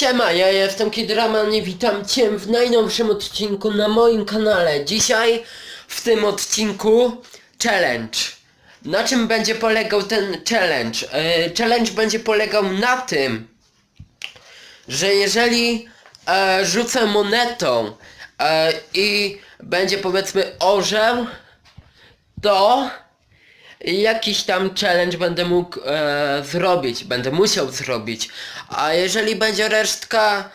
Siema, ja jestem Kidraman i witam Cię w najnowszym odcinku na moim kanale. Dzisiaj w tym odcinku challenge. Na czym będzie polegał ten challenge? E, challenge będzie polegał na tym, że jeżeli e, rzucę monetą e, i będzie powiedzmy orzeł, to jakiś tam challenge będę mógł e, zrobić, będę musiał zrobić. A jeżeli będzie resztka,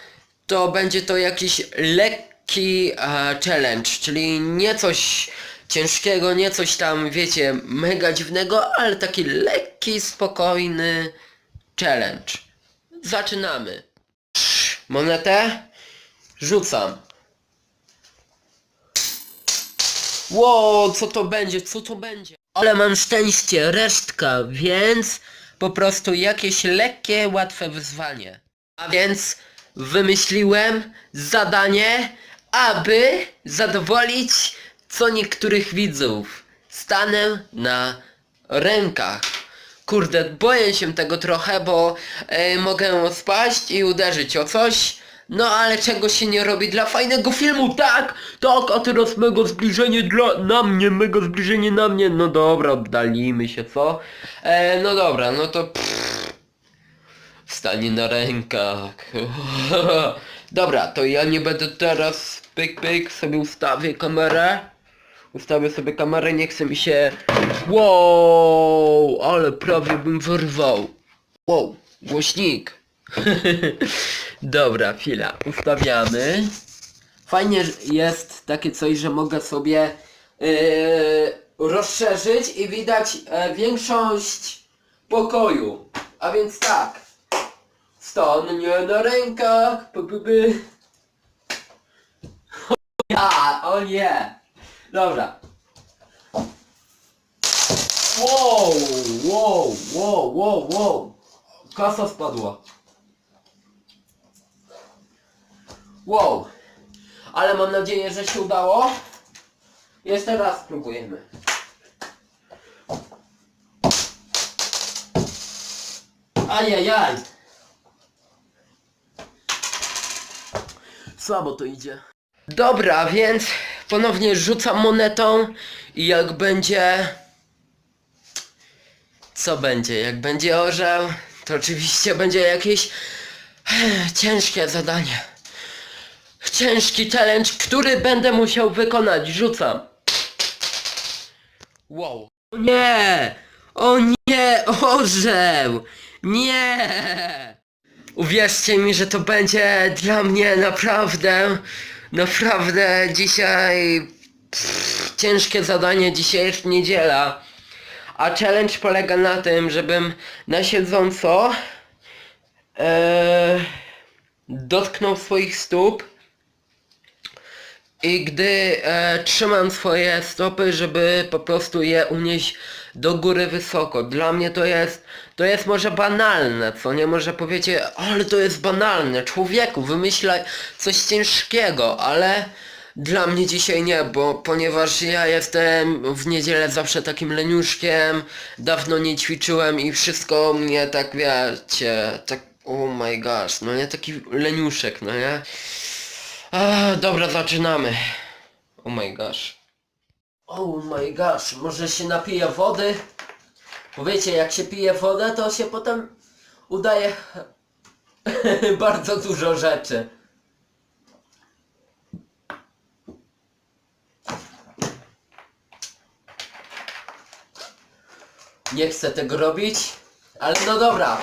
to będzie to jakiś lekki e, challenge, czyli nie coś ciężkiego, nie coś tam, wiecie, mega dziwnego, ale taki lekki, spokojny challenge. Zaczynamy. Monetę rzucam. Ło, co to będzie, co to będzie? Ale mam szczęście, resztka, więc po prostu jakieś lekkie, łatwe wyzwanie. A więc wymyśliłem zadanie, aby zadowolić co niektórych widzów. Stanę na rękach. Kurde, boję się tego trochę, bo e, mogę spaść i uderzyć o coś. No ale czego się nie robi dla fajnego filmu, tak? Tak, a teraz mega zbliżenie dla na mnie, mega zbliżenie na mnie. No dobra, oddalimy się, co? E, no dobra, no to pff, wstanie na rękach. dobra, to ja nie będę teraz pyk pyk, sobie ustawię kamerę. Ustawię sobie kamerę, nie chce mi się... Wow, ale prawie bym wyrwał. Wow, głośnik. Dobra, chwila, ustawiamy. Fajnie jest takie coś, że mogę sobie yy, rozszerzyć i widać e, większość pokoju. A więc tak. Stan nie na rękach. P, p, p. Ja, o nie. Dobra. Wow, wow, wow, wow, wow. Kasa spadła. Wow. Ale mam nadzieję, że się udało. Jeszcze raz spróbujemy. Ajajaj. Słabo to idzie. Dobra, więc ponownie rzucam monetą i jak będzie... Co będzie? Jak będzie orzeł, to oczywiście będzie jakieś ciężkie zadanie. Ciężki challenge, który będę musiał wykonać. Rzucam. Wow. O nie! O nie! Orzeł! Nie! Uwierzcie mi, że to będzie dla mnie naprawdę, naprawdę dzisiaj pff, ciężkie zadanie. Dzisiaj jest niedziela. A challenge polega na tym, żebym na siedząco e, dotknął swoich stóp i gdy e, trzymam swoje stopy, żeby po prostu je unieść do góry wysoko. Dla mnie to jest, to jest może banalne, co nie? Może powiecie, ale to jest banalne, człowieku, wymyślaj coś ciężkiego, ale dla mnie dzisiaj nie, bo ponieważ ja jestem w niedzielę zawsze takim leniuszkiem, dawno nie ćwiczyłem i wszystko mnie tak wiecie, tak oh my gosh, no nie taki leniuszek, no nie? A, dobra, zaczynamy. Oh my gosh. Oh my gosh, może się napiję wody? Bo wiecie, jak się pije wodę, to się potem udaje bardzo dużo rzeczy. Nie chcę tego robić, ale no dobra.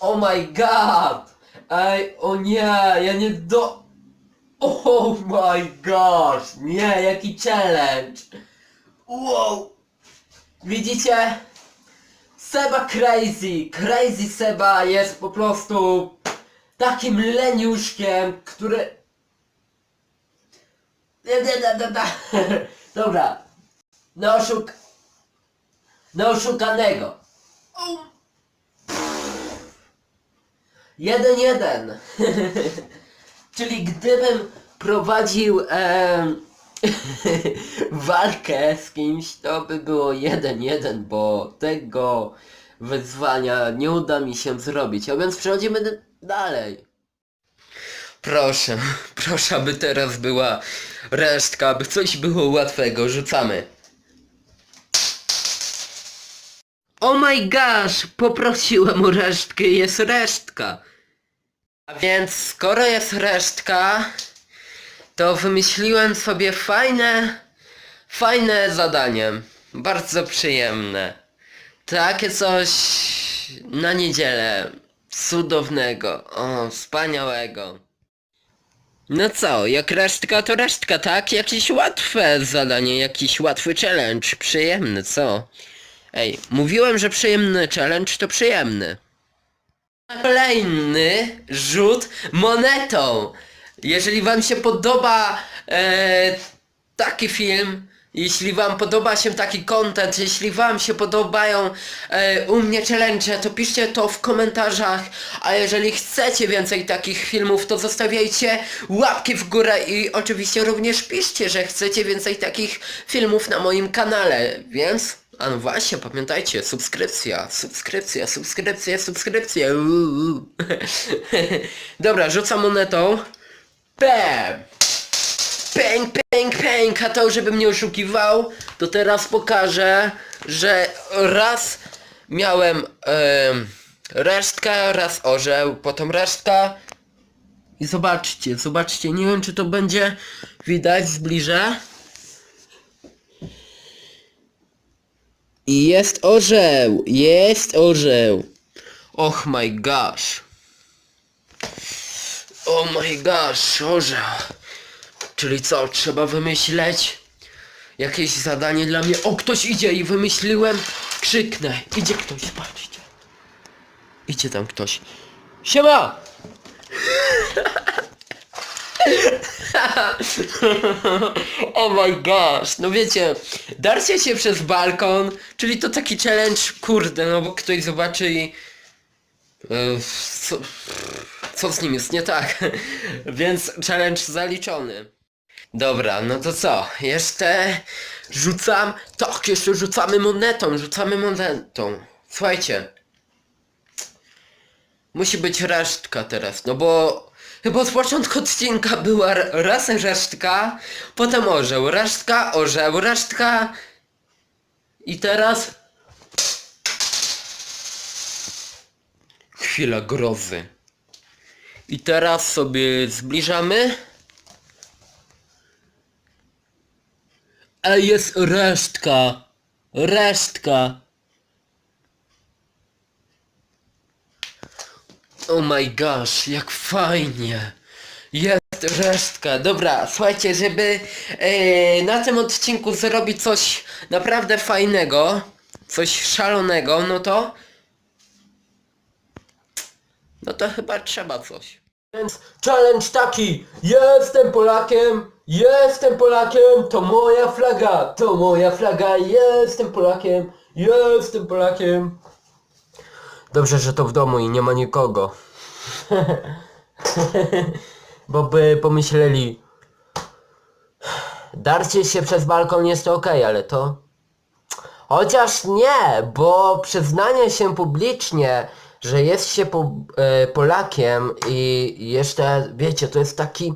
Oh my god! Ej, o nie, ja nie do... Oh my gosh, nie, jaki challenge. Wow. Widzicie? Seba crazy, crazy Seba jest po prostu takim leniuszkiem, który... Dobra. Na oszuk... Na oszukanego. Jeden jeden. Czyli gdybym prowadził em, walkę z kimś, to by było jeden jeden, bo tego wyzwania nie uda mi się zrobić. A więc przechodzimy Dalej. Proszę, proszę, aby teraz była resztka, aby coś było łatwego. Rzucamy. Oh my gosh, poprosiłem o resztkę, jest resztka. A więc skoro jest resztka, to wymyśliłem sobie fajne, fajne zadanie. Bardzo przyjemne. Takie coś na niedzielę. Cudownego. O, wspaniałego. No co, jak resztka to resztka, tak? Jakieś łatwe zadanie, jakiś łatwy challenge. Przyjemny, co? Ej, mówiłem, że przyjemny challenge to przyjemny. Kolejny rzut monetą. Jeżeli wam się podoba e, taki film, jeśli wam podoba się taki content, jeśli wam się podobają e, u mnie challenge, to piszcie to w komentarzach, a jeżeli chcecie więcej takich filmów, to zostawiajcie łapki w górę i oczywiście również piszcie, że chcecie więcej takich filmów na moim kanale, więc... A no właśnie, pamiętajcie, subskrypcja, subskrypcja, subskrypcja, subskrypcja. uuu. Dobra, rzucam monetą. Bam! Pęk, pęk, pęk, a to żebym nie oszukiwał, to teraz pokażę, że raz miałem em, resztkę, raz orzeł, potem resztka i zobaczcie, zobaczcie, nie wiem czy to będzie widać, zbliżę. I jest orzeł, jest orzeł. Och my gosh. Oh my gosh, orzeł. Czyli co, trzeba wymyśleć jakieś zadanie dla mnie. O, ktoś idzie i wymyśliłem. Krzyknę. Idzie ktoś, patrzcie. Idzie tam ktoś. Siema! oh my gosh, no wiecie, darcie się przez balkon, czyli to taki challenge, kurde, no bo ktoś zobaczy i... e, Co, co z nim jest nie tak? Więc challenge zaliczony. Dobra, no to co? Jeszcze rzucam. Tak, jeszcze rzucamy monetą, rzucamy monetą. Słuchajcie. Musi być resztka teraz, no bo chyba od początku odcinka była raz resztka, potem orzeł, resztka, orzeł, resztka i teraz chwila grozy. I teraz sobie zbliżamy. A jest resztka. Resztka. Oh my gosh, jak fajnie. Jest resztka. Dobra, słuchajcie, żeby e, na tym odcinku zrobić coś naprawdę fajnego, coś szalonego, no to no to chyba trzeba coś. Więc challenge taki, jestem Polakiem, jestem Polakiem, to moja flaga, to moja flaga, jestem Polakiem, jestem Polakiem. Dobrze, że to w domu i nie ma nikogo. Bo by pomyśleli, darcie się przez balkon jest ok, ale to... Chociaż nie, bo przyznanie się publicznie, że jest się po, e, Polakiem i jeszcze, wiecie, to jest taki,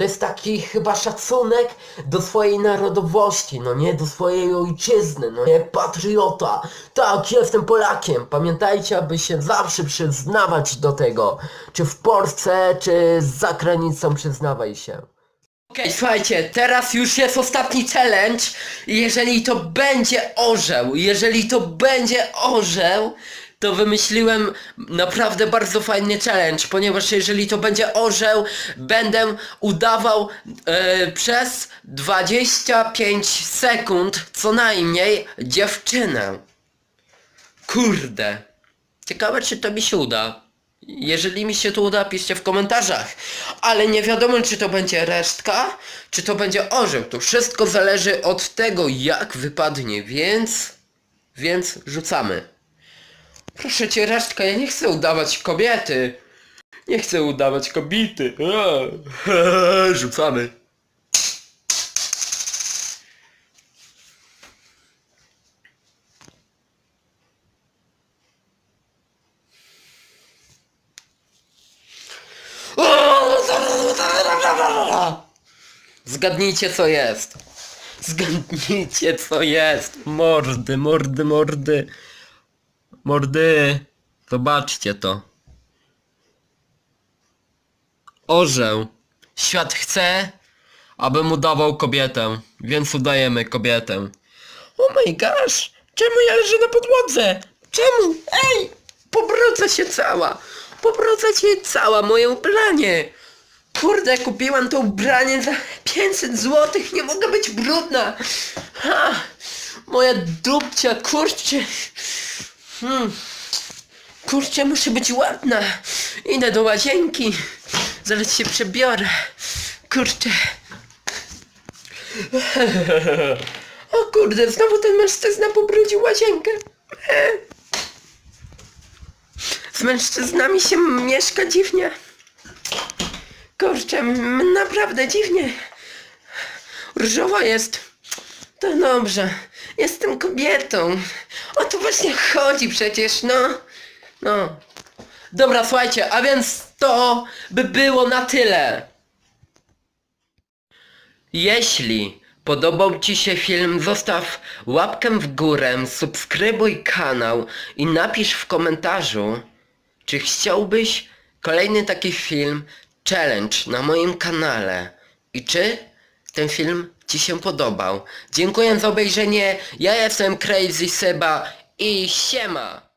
to jest taki chyba szacunek do swojej narodowości, no nie, do swojej ojczyzny, no nie, patriota, tak, jestem Polakiem, pamiętajcie, aby się zawsze przyznawać do tego, czy w Polsce, czy za granicą przyznawaj się. Okej, słuchajcie, teraz już jest ostatni challenge. Jeżeli to będzie orzeł, jeżeli to będzie orzeł, to wymyśliłem naprawdę bardzo fajny challenge, ponieważ jeżeli to będzie orzeł, będę udawał e, przez 25 sekund co najmniej dziewczynę. Kurde. Ciekawe czy to mi się uda. Jeżeli mi się to uda, piszcie w komentarzach. Ale nie wiadomo, czy to będzie resztka, czy to będzie orzeł. To wszystko zależy od tego, jak wypadnie, więc... Więc rzucamy. Proszę cię, resztka, ja nie chcę udawać kobiety. Nie chcę udawać kobiety. Eee, rzucamy. Zgadnijcie co jest. Zgadnijcie co jest. Mordy, mordy, mordy. Mordy. Zobaczcie to. Orzeł. Świat chce, aby mu dawał kobietę, więc udajemy kobietę. Oh my gosh! Czemu ja leżę na podłodze? Czemu? Ej! Pobrudzę się cała! Pobrudzę się cała, moje ubranie! Kurde, kupiłam to ubranie za 500 zł, nie mogę być brudna! Ha! Moja dupcia, kurczę! Hmm. Kurczę, muszę być ładna! Idę do łazienki! Zaraz się przebiorę! Kurczę! O kurde, znowu ten mężczyzna pobrudził łazienkę. Z mężczyznami się mieszka dziwnie. Kurczę, naprawdę dziwnie. Różowa jest. To dobrze. Jestem kobietą. O to właśnie chodzi przecież, no. No. Dobra, słuchajcie, a więc to by było na tyle. Jeśli podobał Ci się film, zostaw łapkę w górę, subskrybuj kanał i napisz w komentarzu, czy chciałbyś kolejny taki film, challenge na moim kanale i czy ten film Ci się podobał. Dziękuję za obejrzenie, ja jestem Crazy Seba i siema!